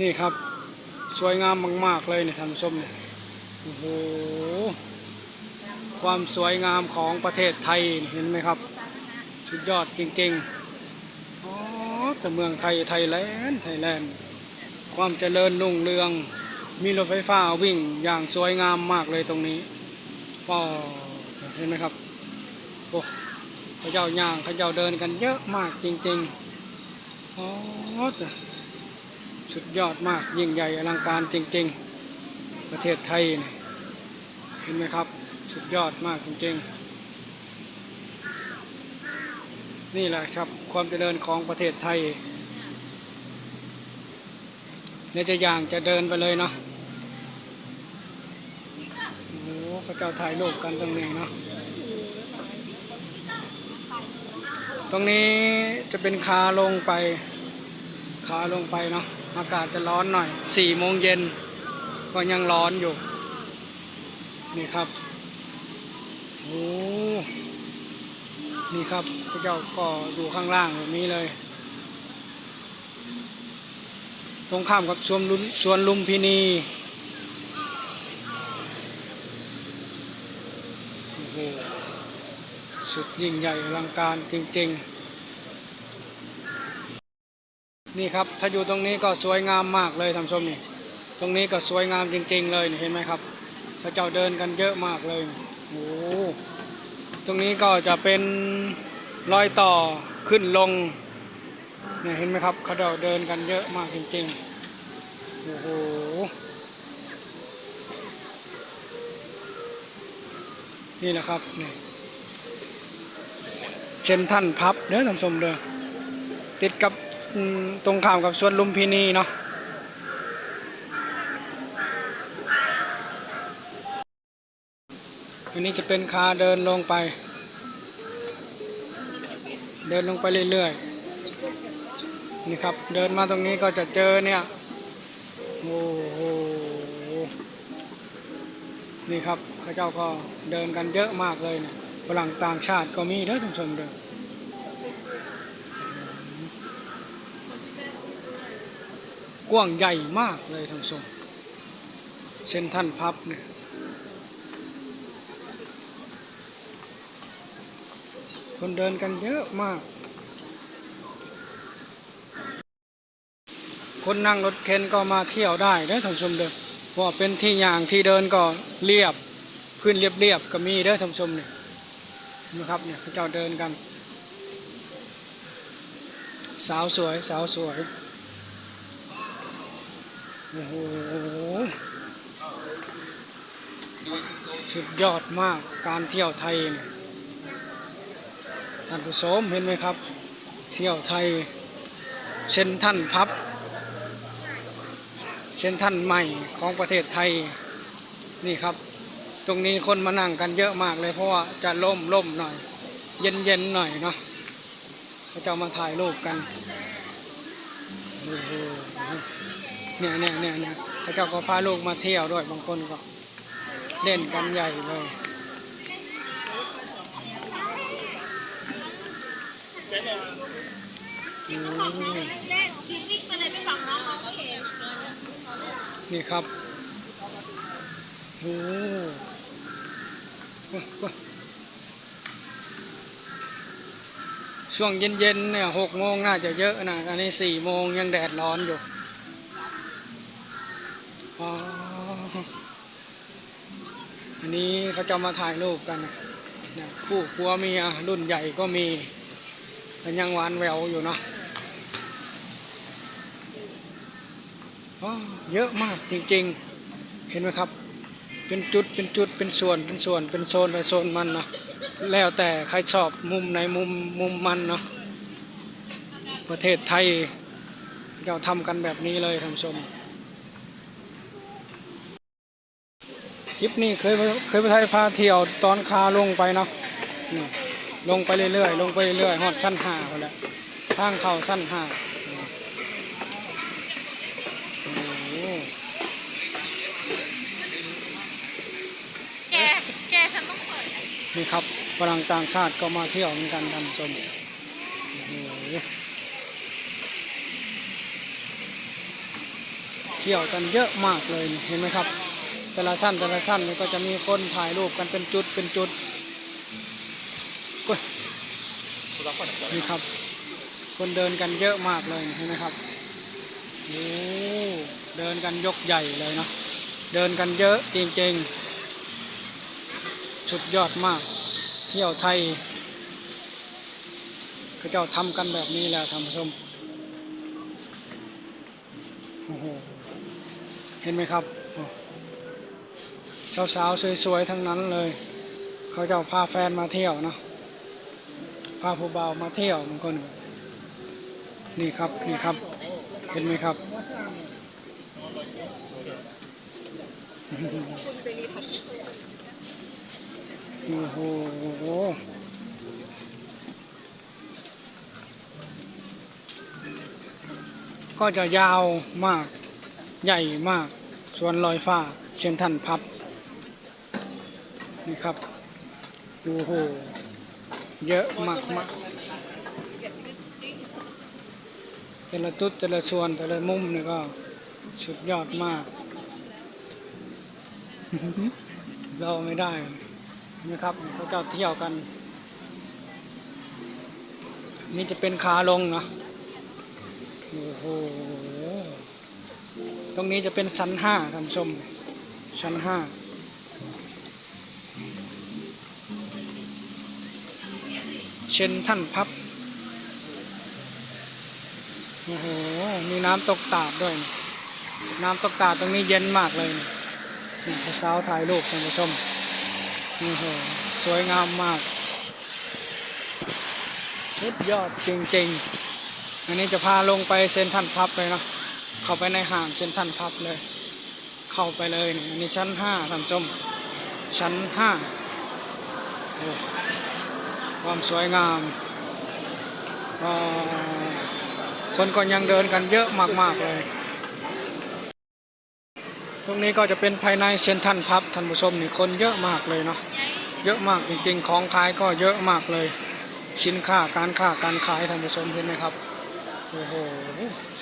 นี่ครับ สวยงามมาก ๆ เลยเนี่ยท่านผู้ชมเนี่ยโอ้โหความสวยงามของประเทศไทยเห็นไหมครับสุดยอดจริงๆอ๋อแต่เมืองไทยไทยแลนด์ไทยแลนด์ความเจริญรุ่งเรือง มีรถไฟฟ้าวิ่งอย่างสวยงามมากเลยตรงนี้ก็เห็นไหมครับโอ้เขาเจ้าย่างเขาเจ้าเดินกันเยอะมากจริงๆอ๋อแต่ สุดยอดมากยิ่งใหญ่อลังการจริง ๆ ประเทศไทยเห็นไหมครับ สุดยอดมากจริง ๆ นี่แหละครับความเจริญของประเทศไทยเนี่ยจะอย่างจะเดินไปเลยเนาะโอ้โหพระเจ้าถ่ายรูปกันตรงนี้เนาะตรงนี้จะเป็นคาลงไป ขาลงไปเนาะอากาศจะร้อนหน่อยสี่โมงเย็นก็ยังร้อนอยู่ นี่ครับโอ้นี่ครับพระเจ้าก็อยู่ข้างล่างแบบนี้เลย ตรงข้ามกับสวนลุมสวนลุมพินีโอ้โหสุดยิ่งใหญ่อลังการจริง ๆ นี่ครับถ้าอยู่ตรงนี้ก็สวยงามมากเลยท่านชมนี่ตรงนี้ก็สวยงามจริง ๆ เลยเห็นไหมครับพระเจ้าเดินกันเยอะมากเลยโอ้โหตรงนี้ก็จะเป็นรอยต่อขึ้นลงเนี่ยเห็นไหมครับเขาเดินกันเยอะมากจริงๆโอ้โหนี่แหละครับนี่เซนท่านพับเด้อท่านชมเด้อติดกับ ตรงข้ามกับสวนลุมพินีเนาะอันนี้จะเป็นคาเดินลงไป เดินลงไปเรื่อยๆนี่ครับเดินมาตรงนี้ก็จะเจอเนี่ยโอ้โหนี่ครับข้าเจ้าก็เดินกันเยอะมากเลยเนี่ยฝรั่งต่างชาติก็มีเด้อท่านผู้ชมเด้อ กว้างใหญ่มากเลยท่านผู้ชมเส้นท่านพับเนี่ยคนเดินกันเยอะมาก คนนั่งรถเข็นก็มาเที่ยวได้เด้อท่านผู้ชมเด้อเพราะเป็นที่ย่างที่เดินก็เรียบพื้นเรียบๆก็มีเด้อท่านผู้ชมเนี่ยนะครับเนี่ยพระเจ้าเดินกัน สาวสวยสาวสวย โอ้โหสุดยอดมากการเที่ยวไทยท่านผู้ชมเห็นไหมครับ เที่ยวไทยเช่นท่านพับเช่นท่านใหม่ของประเทศไทยนี่ครับ ตรงนี้คนมานั่งกันเยอะมากเลยเพราะว่าจะล่มล่มหน่อย เย็นเย็นหน่อยเนาะเขาจะเอมาถ่ายรูปกันโอ้โห เนี่ยเนี่ยเนี่ยเนี่ยเขาเจ้าก็พาลูกมาเที่ยวด้วยบางคนก็เล่นกันใหญ่เลยอืมแรกพี่วิ่งไปเลยไปฝั่งน้องน้องเนนี่ครับโอ้ช่วงเย็นๆเนี่ยหกโมงน่าจะเยอะนะ อันนี้สี่โมงยังแดดร้อนอยู่อ๋ออั นี้เขาจะมาถ่ายรูปกันนะคู่ครัวเมียรุ่นใหญ่ก็มีมันยังหวานแววอยู่เนาะเยอะมากจริงๆ เห็นไหมครับ เป็นจุดเป็นจุดเป็นส่วนเป็นส่วนเป็นโซนไปโซนมันเนาะแล้วแต่ใครชอบมุมไหนมุมมุมมันเนาะประเทศไทยเราทำกันแบบนี้เลยท่านผู้ชม คลิปนี้เคยเคยไปไทยพาเที่ยวตอนคาลงไปเนาะลงไปเรื่อยๆลงไปเรื่อยๆหอดชั้นห้าไปแล้วทางเข้าชั้นห้าโอ้โหแกแกฉันต้องเปิดนี่ครับฝรั่งต่างชาติก็มาเที่ยวเหมือนกันท่านชมเที่ยวกันเยอะมากเลยเห็นไหมครับ แต่ละชั้นแต่ละชั้นนี่ก็จะมีคนถ่ายรูปกันเป็นจุดเป็นจุดกุ้ยนี่ครับ คนเดินกันเยอะมากเลยเห็นไหมครับโอ้เดินกันยกใหญ่เลยเนาะเดินกันเยอะจริงๆสุดยอดมาก เที่ยวไทยเขาเจ้าทำกันแบบนี้แหล้วท่านผู้ชมโอ้โหเห็นไหมครับ สาวๆสวยๆทั้งนั้นเลย เขาจ้าพาแฟนมาเที่ยวเนาะพาผู้บ่าวมาเที่ยวบางคนนี่ครับนี่ครับ เห็นไหมครับโอ้โหก็จะยาวมากใหญ่มากสวนลอยฟ้าเชียนทันพับ นี่ครับโอ้โหเยอะมากมากแต่ละตุดแต่ละส่วนแต่ละมุมนี่ก็สุดยอดมาก เราไม่ได้นะครับเขาจะเที่ยวกัน นี่จะเป็นขาลงนะโอ้โหตรงนี้จะเป็นชั้นห้าท่านชมชั้นห้า เชนท่านพับ โอ้โห มีน้ำตกตาดด้วย น้ำตกตาดตรงนี้เย็นมากเลยนี่เช้าถ่ายรูปท่านผู้ชมโอ้โห สวยงามมาก สุดยอดจริงๆ อันนี้จะพาลงไปเซนทันพับเลยนะ เข้าไปในห้างเซนทันพับเลย เข้าไปเลยนี่อันนี้ชั้นห้าท่านผู้ชม ชั้นห้าโอ้ ความสวยงามคนก็ยังเดินกันเยอะมากๆเลย ตรงนี้ก็จะเป็นภายในเซนทรันพับท่านผู้ชมนี่คนเยอะมากเลยเนาะ เยอะมากจริงๆ ของขายก็เยอะมากเลยสินค้าการค้าการขายท่านผู้ชมเห็นไหมครับ โอ้โห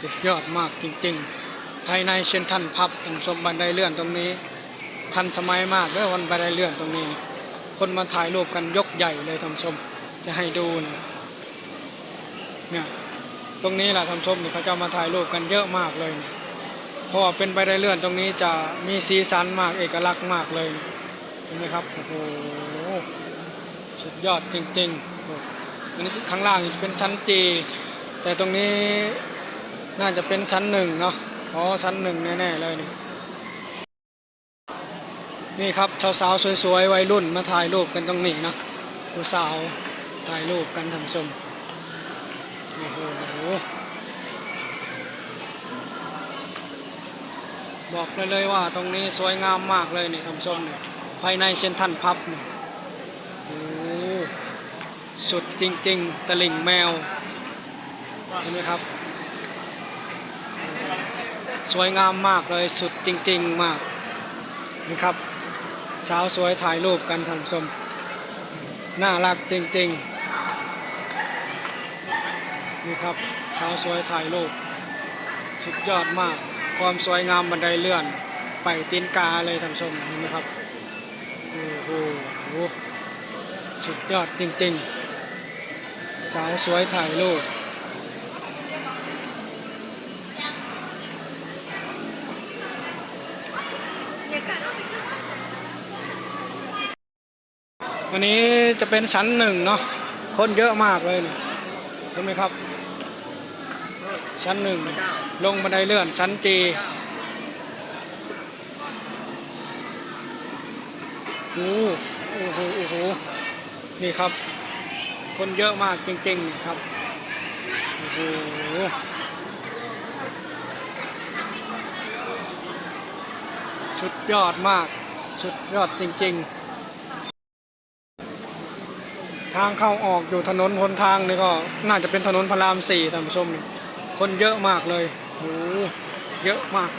สุดยอดมากจริงๆ ภายในเซนทรันพับท่านผู้ชมบันไดเลื่อนตรงนี้ ทันสมัยมากเด้อวันบันไดเลื่อนตรงนี้ คนมาถ่ายรูปกันยกใหญ่เลยท่านผู้ชม จะให้ดูเนี่ยตรงนี้แหละท่านชมนี่เขาจะมาถ่ายรูปกันเยอะมากเลยเพราะเป็นบันไดเลื่อนตรงนี้จะมีสีสันมากเอกลักษณ์มากเลยเห็นไหมครับโอ้โหสุดยอดจริงๆอ้อันนี้ข้างล่างเป็นชั้นจีแต่ตรงนี้น่าจะเป็นชั้นหนึ่งเนาะอ๋อชั้นหนึ่งแน่ๆเลยนี่นี่ครับสาวๆสวยๆวัยรุ่นมาถ่ายรูปกันตรงนี้นะผู้สาว ถ่ายรูปกันทำชม โอ้โห บอกเลยเลยว่าตรงนี้สวยงามมากเลยนี่ท่านผู้ชมเนี่ยภายในเซนทันพับเนี่ยโอ้สุดจริง ๆ ตะลิ่งแมว เห็นไหมครับ สวยงามมากเลยสุดจริง ๆ มากนี่ครับสาวสวยถ่ายรูปกันท่านผู้ชมน่ารักจริง ๆ นี่ครับสาวสวยถ่ายรูปสุดยอดมาก ความสวยงามบันไดเลื่อน ไปตีนกาเลยท่านชมเห็นไหมครับโอ้โหสุดยอดจริงๆ สาวสวยถ่ายรูปวันนี้จะเป็นชั้นหนึ่งเนาะคนเยอะมากเลยนี่เห็นไหมครับ ชั้นหนึ่งลงบันไดเลื่อนชั้นจีโอ้โอ้โหโอ้โหนี่ครับ คนเยอะมากจริงๆครับโอ้โหสุดยอดมาก สุดยอดจริง ๆ ทางเข้าออกอยู่ถนนคนทางนี่ก็น่าจะเป็นถนนพระรามสี่ท่านผู้ชมนี่คนเยอะมากเลยโอ้เยอะมาก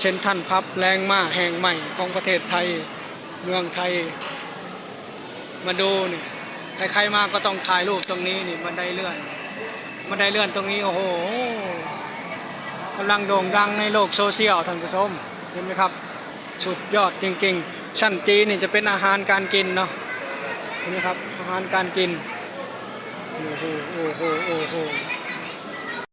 เช่นท่านพับแรงมากแห่งใหม่ของประเทศไทยเมืองไทย มาดูนี่ใครๆมาก็ต้องถ่ายรูปตรงนี้นี่มันได้เลื่อนมันได้เลื่อนตรงนี้โอ้โหกำลังโด่งดังในโลกโซเชียลท่านผู้ชมเห็นไหมครับ สุดยอดจริงๆ ชั้นจีนนี่จะเป็นอาหารการกินเนาะ นี่ครับอาหารการกินโอ้โหโอ้โหโอ้โห